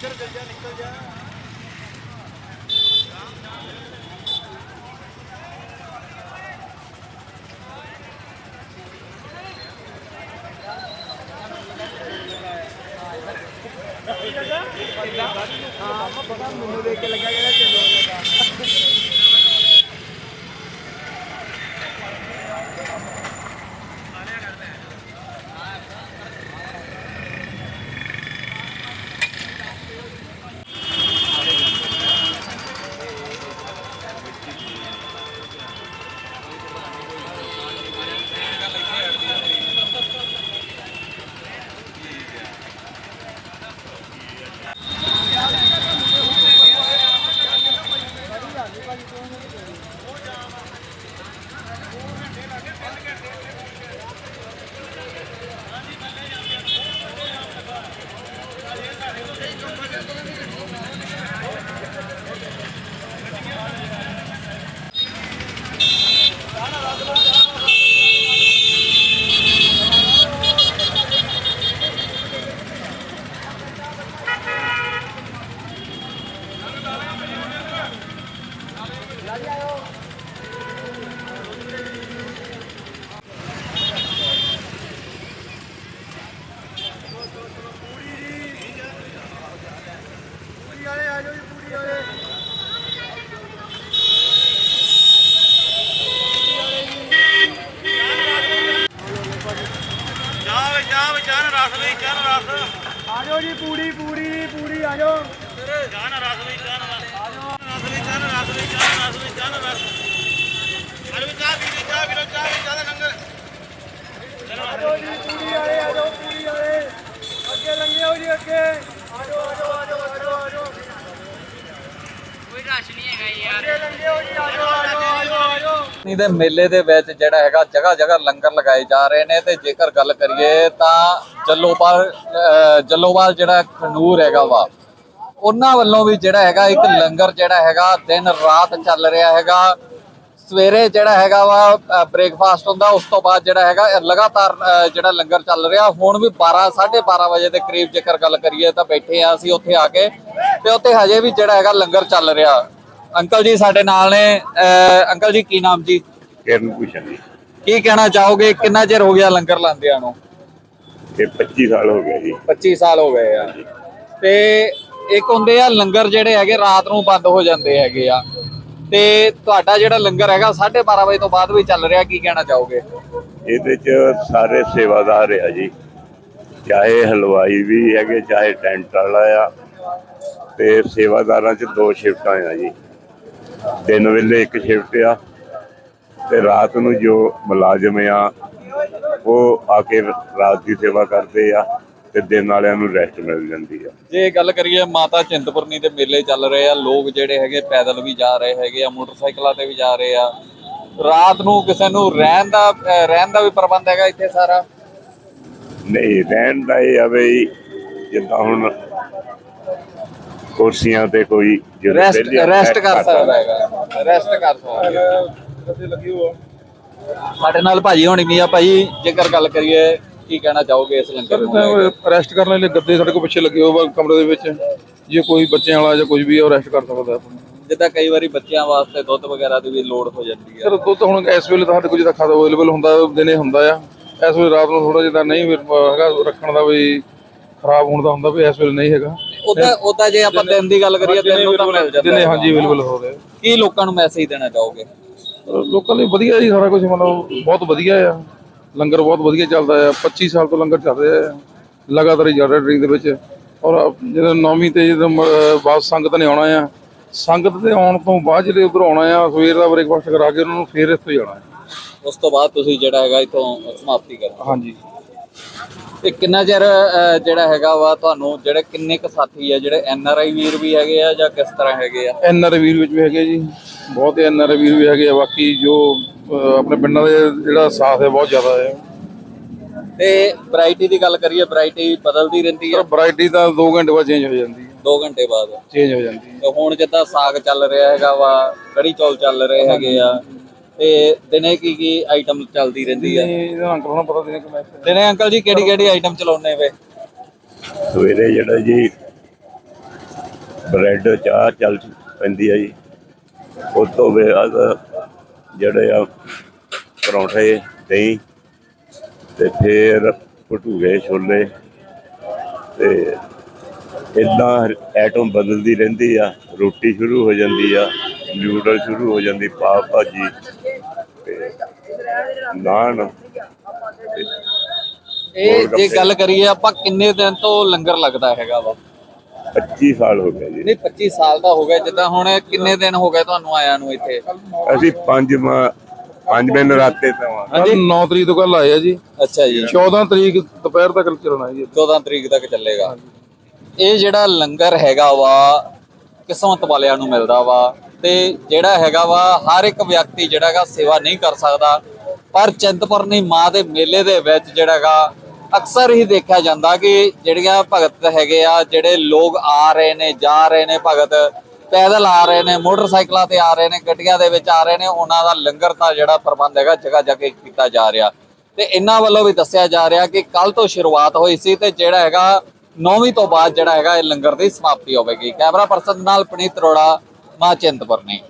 ਚਾਹ ਵੇ ਚਾਹ ਵੇ ਚਾਹ ਨਾਲ ਰਸ ਲਈ ਚਾਹ ਨਾਲ ਰਸ ਆਜੋ ਜੀ ਪੂੜੀ ਪੂੜੀ ਪੂੜੀ ਆਜੋ ਚਾਹ ਰਸ ਲਈ ਚਾਹ ਰਸ ਰਸ ਲਈ ਚਾਹ ਨਾਲ ਰਸ ਲਈ ਚਾਹ ਰਸ ਲਈ ਚਾਹ ਵੀ ਚਾਹ ਰਸ਼ ਨਹੀਂ ਹੈਗਾ ਦੇ ਮੇਲੇ ਦੇ ਵਿੱਚ ਜਿਹੜਾ ਹੈਗਾ ਜਗ੍ਹਾ ਜਗ੍ਹਾ ਲੰਗਰ ਲਗਾਏ ਜਾ ਰਹੇ ਨੇ ਤੇ ਜੇਕਰ ਗੱਲ ਕਰੀਏ ਤਾਂ ਜੱਲੋਵਾਲ ਅਹ ਜੱਲੋਵਾਲ ਜਿਹੜਾ ਖਨੂਰ ਹੈਗਾ ਵਾ ਉਹਨਾਂ ਵੱਲੋਂ ਵੀ ਜਿਹੜਾ ਹੈਗਾ ਇੱਕ ਲੰਗਰ ਜਿਹੜਾ ਹੈਗਾ ਦਿਨ ਰਾਤ ਚੱਲ ਰਿਹਾ ਹੈਗਾ। ਸਵੇਰੇ ਜਿਹੜਾ ਹੈਗਾ ਵਾ ਬ੍ਰੇਕਫਾਸਟ ਹੁੰਦਾ ਉਸ ਤੋਂ ਬਾਅਦ ਜਿਹੜਾ ਹੈਗਾ ਲਗਾਤਾਰ ਜਿਹੜਾ ਲੰਗਰ ਚੱਲ ਰਿਹਾ। ਹੁਣ ਵੀ 12 12:30 ਵਜੇ ਦੇ ਕਰੀਬ ਜੇਕਰ ਗੱਲ ਕਰੀਏ ਤਾਂ ਬੈਠੇ ਆ ਅਸੀਂ ਉੱਥੇ ਆ ਕੇ। ਤੇ ਉੱਥੇ ਹਜੇ ਵੀ ਜਿਹੜਾ ਹੈਗਾ ਲੰਗਰ ਚੱਲ ਰਿਹਾ। ਅੰਕਲ ਜੀ ਸਾਡੇ ਨਾਲ ਨੇ। ਅੰਕਲ ਜੀ ਕੀ ਨਾਮ ਜੀ? ਕਿਰਨ ਭੂਸ਼ਣ ਜੀ। ਕੀ ਕਹਿਣਾ ਚਾਹੋਗੇ? ਕਿੰਨਾ ਚਿਰ ਹੋ ਗਿਆ ਲੰਗਰ ਲਾਉਂਦਿਆਂ ਨੂੰ? ਇਹ 25 ਸਾਲ ਹੋ ਗਏ ਜੀ। 25 ਸਾਲ ਹੋ ਗਏ ਆ। ਤੇ ਇੱਕ ਹੁੰਦੇ ਆ ਲੰਗਰ ਜਿਹੜੇ ਹੈਗੇ ਰਾਤ ਨੂੰ ਬੰਦ ਹੋ ਜਾਂਦੇ ਹੈਗੇ ਆ। ਤੇ ਤੁਹਾਡਾ ਜਿਹੜਾ ਲੰਗਰ ਹੈਗਾ 12:30 ਵਜੇ ਤੋਂ ਬਾਅਦ ਵੀ ਚੱਲ ਰਿਹਾ, ਕੀ ਕਹਿਣਾ ਚਾਹੋਗੇ? ਇਹਦੇ ਚ ਸਾਰੇ ਸੇਵਾਦਾਰ ਆ ਜੀ। ਚਾਹੇ ਹਲਵਾਈ ਵੀ ਹੈਗੇ, ਚਾਹੇ ਟੈਂਟ ਵਾਲਾ ਆ, ਤੇ ਸੇਵਾਦਾਰਾਂ ਚ ਦੋ ਸ਼ਿਫਟਾਂ ਆ ਜੀ। ਦਿਨ ਵੇਲੇ ਇੱਕ ਸ਼ਿਫਟ ਆ, ਤੇ ਰਾਤ ਨੂੰ ਜੋ ਮੁਲਾਜ਼ਮ ਆ, ਉਹ ਆ ਕੇ ਰਾਤ ਦੀ ਸੇਵਾ ਕਰਦੇ ਆ। ਤੇ ਦਿਨ ਵਾਲਿਆਂ ਨੂੰ ਰੈਸਟ ਮਿਲ ਜਾਂਦੀ ਆ ਜੇ ਗੱਲ ਕਰੀਏ ਮਾਤਾ ਚਿੰਤਪੁਰਨੀ ਦੇ ਮੇਲੇ ਚੱਲ ਰਹੇ ਆ ਲੋਕ ਜਿਹੜੇ ਹੈਗੇ ਪੈਦਲ ਵੀ ਜਾ ਰਹੇ ਹੈਗੇ ਆ ਮੋਟਰਸਾਈਕਲਾਂ ਤੇ ਵੀ ਜਾ ਰਹੇ ਆ ਰਾਤ ਨੂੰ ਕਿਸੇ ਨੂੰ ਰਹਿਣ ਦਾ ਰਹਿਣ ਦਾ ਵੀ ਪ੍ਰਬੰਧ ਹੈਗਾ ਇੱਥੇ ਸਾਰਾ ਨਹੀਂ ਰਹਿਣ ਦਾ ਇਹ ਆ ਵੀ ਜਿੱਦਾਂ ਹੁਣ ਕੁਰਸੀਆਂ ਤੇ ਕੋਈ ਰੈਸਟ ਕਰ ਸਕਦਾ। ਹੈਗਾ ਰੈਸਟ ਕਰ ਸਕਦਾ। ਸਾਡੇ ਨਾਲ ਭਾਜੀ ਹੋਣੀ ਵੀ ਆ ਭਾਜੀ ਜੇਕਰ ਗੱਲ ਕਰੀਏ ਕੀ ਕਹਿਣਾ ਚਾਹੋਗੇ ਇਸ ਲੰਗਰ ਨੂੰ ਰੈਸਟ ਕਰਨ ਲਈ ਗੱਦੇ ਸਾਡੇ ਕੋਲ ਪਿੱਛੇ ਲੱਗੇ ਹੋਏ ਕਮਰੇ ਦੇ ਵਿੱਚ। ਜੇ ਕੋਈ ਬੱਚਿਆਂ ਵਾਲਾ ਜਾਂ ਕੁਝ ਵੀ ਆ ਉਹ ਰੈਸਟ ਕਰ ਸਕਦਾ ਜਿੱਦਾਂ ਕਈ ਵਾਰੀ ਬੱਚਿਆਂ ਵਾਸਤੇ ਦੁੱਧ ਵਗੈਰਾ ਦੀ ਵੀ ਲੋੜ ਹੋ ਜਾਂਦੀ ਹੈ। ਸਰ ਦੁੱਧ ਹੁਣ ਇਸ ਵੇਲੇ ਤਾਂ ਸਾਡੇ ਕੋਲ ਜਿਹਦਾ ਖਾਦਾ ਅਵੇਲੇਬਲ ਹੁੰਦਾ ਦਿਨੇ ਹੁੰਦਾ ਆ। ਇਸ ਵੇਲੇ ਰਾਤ ਨੂੰ ਥੋੜਾ ਜਿਹਾ ਨਹੀਂ ਹੈਗਾ ਰੱਖਣ ਦਾ ਵੀ ਖਰਾਬ ਹੋਣ ਦਾ ਹੁੰਦਾ ਵੀ ਇਸ ਵੇਲੇ ਨਹੀਂ ਹੈਗਾ। ਉਹਦਾ ਉਹਦਾ ਜੇ ਆਪਾਂ ਦਿਨ ਦੀ ਗੱਲ ਕਰੀਏ ਦਿਨ ਨੂੰ ਤਾਂ ਮਿਲ ਜਾਂਦਾ। ਦਿਨੇ ਹੈ। ਹਾਂਜੀ ਅਵੇਲੇਬਲ ਹੋ ਰਿਹਾ। ਕੀ ਲੋਕਾਂ ਨੂੰ ਮੈਸੇਜ ਦੇਣਾ ਚਾਹੋਗੇ? ਲੋਕਾਂ ਲਈ ਵਧੀਆ ਜੀ ਸਾਰਾ ਕੁਝ ਮਤਲਬ ਬਹੁਤ ਵਧੀਆ ਆ। ਲੰਗਰ ਬਹੁਤ ਵਧੀਆ ਚੱਲਦਾ ਆ 25 ਸਾਲ ਤੋਂ ਲੰਗਰ ਚੱਲ ਰਿਹਾ ਆ ਲਗਾਤਾਰ ਹੀ ਚੱਲ ਰਿਹਾ ਡਰਿੰਕ ਦੇ ਵਿੱਚ। ਔਰ ਜਦੋਂ ਨੌਵੀਂ ਤੇ ਜਦੋਂ ਬਾਅਦ ਸੰਗਤ ਨੇ ਆਉਣਾ ਆ ਸੰਗਤ ਦੇ ਆਉਣ ਤੋਂ ਬਾਅਦ ਜਿਹੜੇ ਉਧਰ ਆਉਣਾ ਆ ਸਵੇਰ ਦਾ ਬ੍ਰੇਕਫਾਸਟ ਕਰਾ ਕੇ ਉਹਨਾਂ ਨੂੰ ਫੇਰ ਇੱਥੋਂ ਜਾਣਾ ਆ। ਉਸ ਤੋਂ ਬਾਅਦ ਤੁਸੀਂ ਜਿਹੜਾ ਹੈਗਾ ਇਥੋਂ ਸਮਾਪਤੀ ਕਰਨਾ। ਹਾਂਜੀ। ਤੇ ਕਿੰਨਾ ਚਿਰ ਜਿਹੜਾ ਹੈਗਾ ਵਾ ਤੁਹਾਨੂੰ ਜਿਹੜੇ ਕਿੰਨੇ ਕ ਸਾਥੀ ਆ ਜਿਹੜੇ ਐਨ ਆਰ ਆਈ ਵੀਰ ਵੀ ਹੈਗੇ ਆ ਜਾਂ ਕਿਸ ਤਰ੍ਹਾਂ ਹੈਗੇ ਆ? ਐਨ ਆਰ ਵੀਰ ਵਿੱਚ ਵੀ ਹੈਗੇ ਜੀ ਬਹੁਤ ਐਨ ਆਰ ਵੀਰ ਵੀ ਹੈਗੇ ਆ ਬਾਕੀ ਜੋ ਆਪਣੇ ਪਿੰਡਾਂ ਦੇ ਜਿਹੜਾ ਸਾਥ ਹੈ ਬਹੁਤ ਜ਼ਿਆਦਾ ਹੈ। ਤੇ ਵੈਰਾਈਟੀ ਦੀ ਗੱਲ ਕਰੀਏ ਵੈਰਾਈਟੀ ਬਦਲਦੀ ਰਹਿੰਦੀ ਹੈ। ਵੈਰਾਈਟੀ ਤਾਂ 2 ਘੰਟੇ ਬਾਅਦ ਚੇਂਜ ਹੋ ਜਾਂਦੀ ਹੈ। 2 ਘੰਟੇ ਬਾਅਦ। ਚੇਂਜ ਹੋ ਜਾਂਦੀ ਹੈ। ਤੇ ਹੁਣ ਜਿੱਦਾਂ ਸਾਗ ਚੱਲ ਰਿਹਾ ਹੈਗਾ ਵਾ ਕੜੀ ਚੌਲ ਚੱਲ ਰਹੇ ਹੈਗੇ ਆ ਤੇ ਦਿਨੇ ਕੀ ਕੀ ਆਈਟਮ ਚੱਲਦੀ ਰਹਿੰਦੀ ਇਹ ਇਹਦਾ ਅੰਕਲ ਨੂੰ ਪਤਾ ਨਹੀਂ ਕਿ ਮੈਂ ਦਿਨੇ ਅੰਕਲ ਜੀ ਕਿਹੜੀ ਕਿਹੜੀ ਆਈਟਮ ਚਲਾਉਨੇ ਵੇ? ਸਵੇਰੇ ਜਿਹੜਾ ਜੀ ਬ੍ਰੈਡ ਚਾਹ ਚੱਲ ਪੈਂਦੀ ਆ ਜੀ। ਉਸ ਤੋਂ ਬਾਅਦ ਜਿਹੜੇ ਆ ਪਰੌਂਠੇ ਦਹੀਂ ਤੇ ਫਿਰ ਭਟੂਰੇ ਛੋਲੇ ਤੇ ਇਦਾਂ ਐਟਮ ਬਦਲਦੀ ਰਹਿੰਦੀ ਆ ਰੋਟੀ ਸ਼ੁਰੂ ਹੋ ਜਾਂਦੀ ਆ ਨਿਊਡਲ ਸ਼ੁਰੂ ਹੋ ਜਾਂਦੀ ਪਾਵ ਭਾਜੀ ਤੇ ਨਾਨ ਇਹ ਜੇ ਗੱਲ ਕਰੀਏ ਆਪਾਂ ਕਿੰਨੇ ਦਿਨ ਤੋਂ ਲੰਗਰ ਲੱਗਦਾ ਹੈਗਾ ਵਾ? 25 ਸਾਲ ਹੋ ਗਏ ਜੀ। ਨਹੀਂ 25 ਸਾਲ ਦਾ ਹੋ ਗਿਆ ਜਿੱਦਾਂ ਹੁਣ ਕਿੰਨੇ ਦਿਨ ਹੋ ਗਏ ਤੁਹਾਨੂੰ ਆਇਆਂ ਨੂੰ ਇੱਥੇ? ਅਸੀਂ ਪੰਜ ਮਾ- ਪੰਜ ਦਿਨ ਰਾਤੇ ਤੋਂ ਆ ਕੱਲ 9 ਤਰੀਕ ਤੋਂ ਕੱਲ ਆਏ ਆ ਜੀ। ਅੱਛਾ ਜੀ। 14 ਤਰੀਕ ਦੁਪਹਿਰ ਤੱਕ ਚੱਲਣਾ ਹੈ ਜੀ। 14 ਤਰੀਕ ਤੱਕ ਚੱਲੇਗਾ। ਇਹ ਜਿਹੜਾ ਲੰਗਰ ਹੈਗਾ ਵਾ ਕਿਸਮਤ ਵਾਲਿਆਂ ਨੂੰ ਮਿਲਦਾ ਵਾ। ਤੇ ਜਿਹੜਾ ਹੈਗਾ ਵਾ ਹਰ ਇੱਕ ਵਿਅਕਤੀ ਜਿਹੜਾ ਹੈਗਾ ਸੇਵਾ ਨਹੀਂ ਕਰ ਸਕਦਾ। ਪਰ ਚਿੰਤਪੁਰਨੀ ਮਾਂ ਦੇ ਮੇਲੇ ਦੇ ਵਿੱਚ ਜਿਹੜਾ ਹੈਗਾ ਅਕਸਰ ਹੀ ਦੇਖਿਆ ਜਾਂਦਾ ਕਿ ਜਿਹੜੀਆਂ ਭਗਤ ਹੈਗੇ ਆ ਜਿਹੜੇ ਲੋਕ ਆ ਰਹੇ ਨੇ ਜਾ ਰਹੇ ਨੇ ਭਗਤ ਪੈਦਲ ਆ ਰਹੇ ਨੇ, ਮੋਟਰਸਾਈਕਲਾਂ ਤੇ ਆ ਰਹੇ ਨੇ, ਗੱਡੀਆਂ ਦੇ ਵਿੱਚ ਆ ਰਹੇ ਨੇ, ਉਹਨਾਂ ਦਾ ਲੰਗਰ ਦਾ ਜਿਹੜਾ ਪ੍ਰਬੰਧ ਹੈਗਾ ਜਗ੍ਹਾ ਜਗ੍ਹਾ ਕੀਤਾ ਜਾ ਰਿਹਾ। ਤੇ ਇਹਨਾਂ ਵੱਲੋਂ ਵੀ ਦੱਸਿਆ ਜਾ ਰਿਹਾ ਕਿ ਕੱਲ ਤੋਂ ਸ਼ੁਰੂਆਤ ਹੋਈ ਸੀ ਤੇ ਜਿਹੜਾ ਹੈਗਾ ਨੌਵੀਂ ਤੋਂ ਬਾਅਦ ਜਿਹੜਾ ਹੈਗਾ ਇਹ ਲੰਗਰ ਦੀ ਸਮਾਪਤੀ ਹੋਵੇਗੀ। ਕੈਮਰਾ ਪਰਸਨ ਨਾਲ ਪਨੀਤ ਅਰੋੜਾ, ਮਾਂ ਚਿੰਤਪੁਰਨੀ।